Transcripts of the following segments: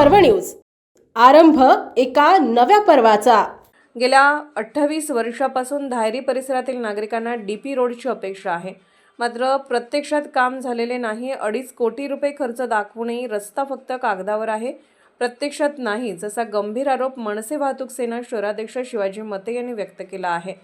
पर्व न्यूज. आरंभ एका नव्या पर्वाचा. गेल्या अठ्ठावीस वर्षापासून धायरी परिसरातील नागरिकांना डी पी रोडची अपेक्षा आहे. मात्र प्रत्यक्षात काम झालेले नाही अडीच कोटी रुपये खर्च दाखवूनही रस्ता फक्त कागदावर आहे. प्रत्यक्षात नाहीच असा गंभीर आरोप मनसे वाहतूक सेना शहराध्यक्ष शिवाजी मते यांनी व्यक्त केला आहे.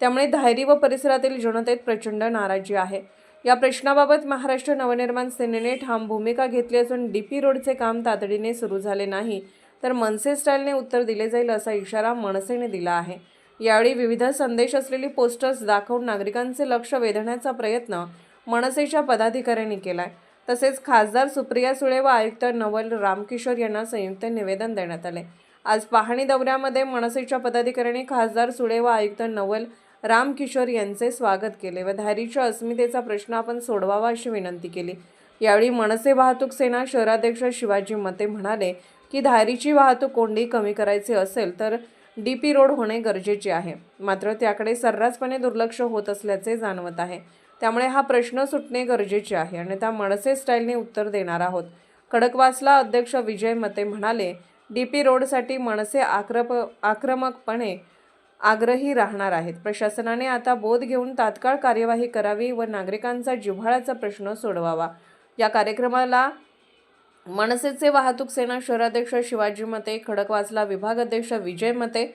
त्यामुळे धायरी व परिसरातील जनतेत प्रचंड नाराजी आहे. या प्रश्नाबाबत महाराष्ट्र नवनिर्माण सेनेने ठाम भूमिका घेतली असून डी पी रोडचे काम तातडीने सुरू झाले नाही तर मनसे स्टाईलने उत्तर दिले जाईल असा इशारा मनसेने दिला आहे. यावेळी विविध संदेश असलेली पोस्टर्स दाखवून नागरिकांचे लक्ष वेधण्याचा प्रयत्न मनसेच्या पदाधिकाऱ्यांनी केला आहे तसेच खासदार सुप्रिया सुळे व आयुक्त नवल रामकिशोर यांना संयुक्त निवेदन देण्यात आले. आज पाहणी दौऱ्यामध्ये मनसेच्या पदाधिकाऱ्यांनी खासदार सुळे व आयुक्त नवल रामकिशोर यांचे स्वागत केले व धारीच्या अस्मितेचा प्रश्न आपण सोडवावा अशी विनंती केली. यावेळी मनसे वाहतूक सेना शहराध्यक्ष शिवाजी मते म्हणाले की धारीची वाहतूक कोंडी कमी करायची असेल तर डी पी रोड होणे गरजेचे आहे. मात्र त्याकडे सर्रासपणे दुर्लक्ष होत असल्याचे जाणवत आहे. त्यामुळे हा प्रश्न सुटणे गरजेचे आहे आणि त्या मनसे स्टाईलने उत्तर देणार आहोत. खडकवासला अध्यक्ष विजय मते म्हणाले डी पी रोडसाठी मनसे आक्रप आक्रमकपणे आग्रही राहणार आहेत. प्रशासनाने आता बोध घेऊन तात्काळ कार्यवाही करावी व नागरिकांचा जिव्हाळ्याचा प्रश्न सोडवावा. या कार्यक्रमाला मनसेचे वाहतूक सेना शहराध्यक्ष शिवाजी मते खडकवासला विभाग अध्यक्ष विजय मते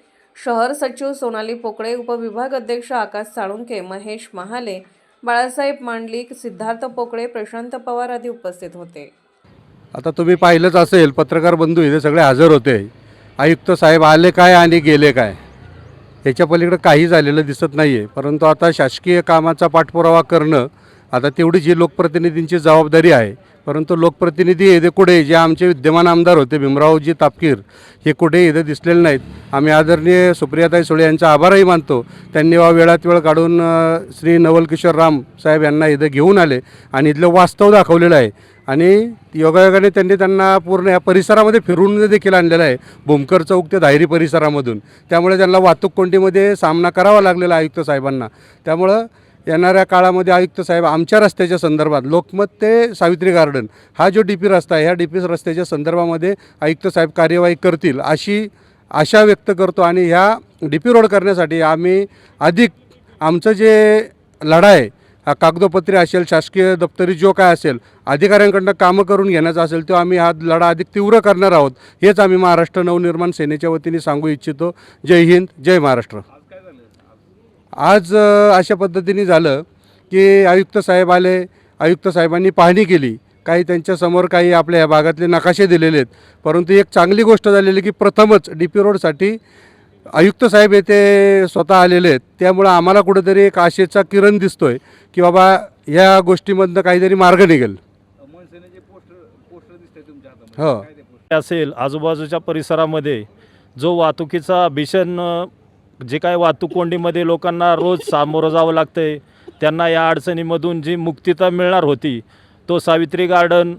शहर सचिव सोनाली पोकळे उपविभाग अध्यक्ष आकाश साळुंके महेश महाले बाळासाहेब मांडलिक सिद्धार्थ पोकळे प्रशांत पवार आदी उपस्थित होते. आता तुम्ही पाहिलंच असेल पत्रकार बंधू इथे सगळे हजर होते. आयुक्त साहेब आले काय आणि गेले काय? याच्या पलीकडे काही झालेलं दिसत नाही आहे परंतु आता शासकीय कामाचा पाठपुरावा करणं आता तेवढी जी लोकप्रतिनिधींची जबाबदारी आहे परंतु लोकप्रतिनिधी येते कुठे जे आमचे विद्यमान आमदार होते भीमरावजी तापकीर हे कुठे इथे दिसलेले नाहीत. आम्ही आदरणीय सुप्रियाताई सुळे यांचा आभारही मानतो. त्यांनी वा वेळात वेळ काढून श्री नवलकिशोर राम साहेब यांना इथं घेऊन आले आणि इथलं वास्तव दाखवलेलं आहे. आणि योगायोगाने त्यांनी त्यांना पूर्ण या परिसरामध्ये फिरून देखील आणलेलं आहे. भूमकर चौक ते धायरी परिसरामधून. त्यामुळे त्यांना वाहतूक कोंडीमध्ये सामना करावा लागलेला आयुक्त साहेबांना. त्यामुळं येणाऱ्या काळामध्ये आयुक्त साहेब आमच्या रस्त्याच्या संदर्भात लोकमत ते सावित्री गार्डन हा जो डी पी रस्ता आहे ह्या डी पी रस्त्याच्या संदर्भामध्ये आयुक्त साहेब कार्यवाही करतील अशी आशा व्यक्त करतो आणि ह्या डी पी रोड करण्यासाठी आम्ही अधिक आमचं जे लढा आहे हा कागदोपत्री असेल शासकीय दप्तरी जो काय असेल अधिकाऱ्यांकडनं कामं करून घेण्याचा असेल तो आम्ही हा लढा अधिक तीव्र करणार आहोत हेच आम्ही महाराष्ट्र नवनिर्माण सेनेच्या वतीने सांगू इच्छितो. जय हिंद जय महाराष्ट्र. आज अशा पद्धतीने झालं की आयुक्त साहेब आले आयुक्त साहेबांनी पाहणी केली. काही त्यांच्यासमोर काही आपल्या या भागातले नकाशे दिलेले आहेत. परंतु एक चांगली गोष्ट झालेली की प्रथमच डी पी रोडसाठी आयुक्त साहेब येथे स्वतः आलेले आहेत. त्यामुळं आम्हाला कुठेतरी एक आशेचा किरण दिसतोय की बाबा या गोष्टीमधनं काहीतरी मार्ग निघेल. हो. असेल आजूबाजूच्या परिसरामध्ये जो वाहतुकीचा भीषण जे काय वाहतूक कोंडीमध्ये लोकांना रोज सामोरं जावं लागतं आहे त्यांना या अडचणीमधून जी मुक्तिता मिळणार होती तो सावित्री गार्डन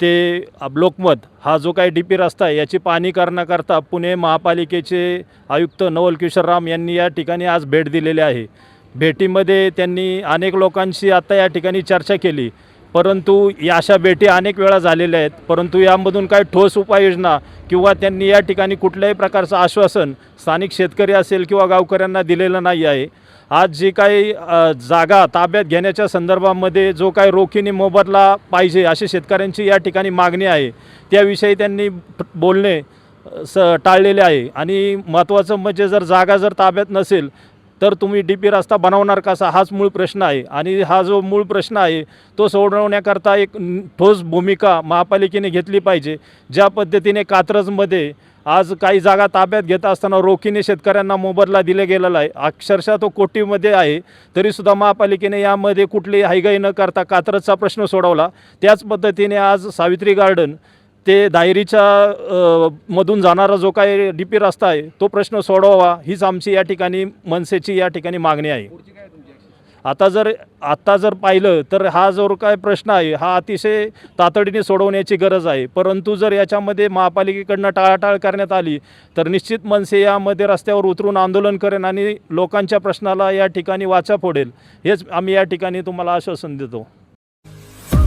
ते लोकमत हा जो काही डी पी रस्ता आहे याची पाहणी करण्याकरता पुणे महापालिकेचे आयुक्त नवल किशोर राम यांनी या ठिकाणी आज भेट दिलेली आहे. भेटीमध्ये त्यांनी अनेक लोकांशी आता या ठिकाणी चर्चा केली. परंतु या अशा भेटी अनेक वेळा झालेल्या आहेत. परंतु यामधून काही ठोस उपाययोजना किंवा त्यांनी या ठिकाणी कुठल्याही प्रकारचं आश्वासन स्थानिक शेतकरी असेल किंवा गावकऱ्यांना दिलेलं नाही आहे. आज जी काही जागा ताब्यात घेण्याच्या संदर्भामध्ये जो काही रोखीने मोबदला पाहिजे अशी शेतकऱ्यांची या ठिकाणी मागणी आहे त्याविषयी त्यांनी बोलणे स टाळलेले आहे. आणि महत्त्वाचं म्हणजे जर जागा जर ताब्यात नसेल तर तुम्ही डी पी रस्ता बनवणार कसा हाच मूळ प्रश्न आहे. आणि हा जो मूळ प्रश्न आहे तो सोडवण्याकरता एक ठोस भूमिका महापालिकेने घेतली पाहिजे. ज्या पद्धतीने कात्रजमध्ये आज काही जागा ताब्यात घेत असताना रोखीने शेतकऱ्यांना मोबदला दिला गेलेला आहे. अक्षरशः तो कोटीमध्ये आहे. तरीसुद्धा महापालिकेने यामध्ये कुठली हायगाई न करता कात्रजचा प्रश्न सोडवला. त्याच पद्धतीने आज सावित्री गार्डन ते दायरीच्या मधून जाणारा जो काही डी पी रस्ता आहे तो प्रश्न सोडवावा हीच आमची या ठिकाणी मनसेची या ठिकाणी मागणी आहे. आता जर आत्ता जर पाहिलं तर हा जो काय प्रश्न आहे हा अतिशय तातडीने सोडवण्याची गरज आहे. परंतु जर याच्यामध्ये महापालिकेकडनं टाळाटाळ करण्यात आली तर निश्चित मनसे यामध्ये रस्त्यावर उतरून आंदोलन करेन आणि लोकांच्या प्रश्नाला या ठिकाणी वाचा फोडेल. हेच आम्ही या ठिकाणी तुम्हाला आश्वासन देतो.